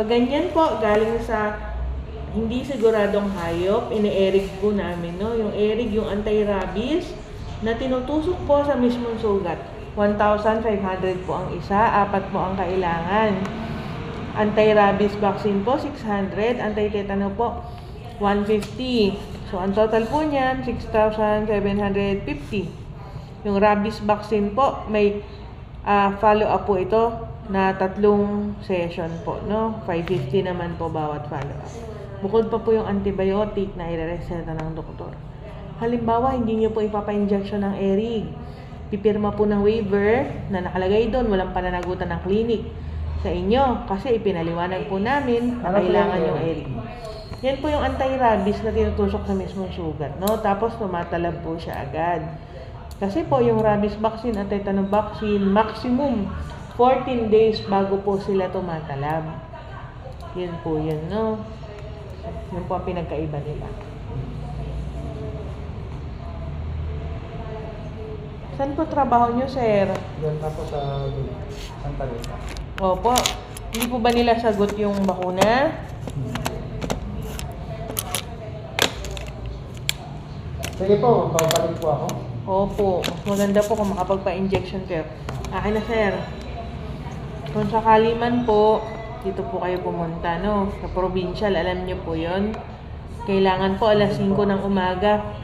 Pag ganyan po, galing sa hindi siguradong hayop, ini-erig po namin, no? Yung erig, yung anti-rabies, na tinutusok po sa mismong sugat. 1,500 po ang isa, apat po ang kailangan. Anti-rabies vaccine po, 600. Anti-tetano po, 150. So, ang total po niyan, 6,750. Yung rabies vaccine po, may ah, follow-up po ito na tatlong session po, no? 550 naman po bawat follow-up. Bukod pa po yung antibiotic na irereseta ng doktor. Halimbawa, hindi niyo po ipapa-injection ng erig. Pipirma po ng waiver na nakalagay doon, walang pananagutan ng clinic sa inyo kasi ipinaliwanag po namin na Ano kailangan yung yung erig. Yan po yung anti-rabies na tinutusok sa mismong sugat, no? Tapos tumatalab po siya agad. Kasi po yung rabies vaccine at tetanus vaccine, maximum 14 days bago po sila tumatalab. Yun po yun, no? Yun po ang pinagkaiba nila. Saan po trabaho nyo, sir? Yan na po sa Santa Rosa. Opo. Hindi po ba nila sagot yung bakuna? Sige po, babalik po ako. Opo. Mas maganda po kung makapagpa-injection kayo. Akin na, sir. Kung sakali man po, dito po kayo pumunta, no? Sa provincial, alam niyo po yon Kailangan po alas 5 ng umaga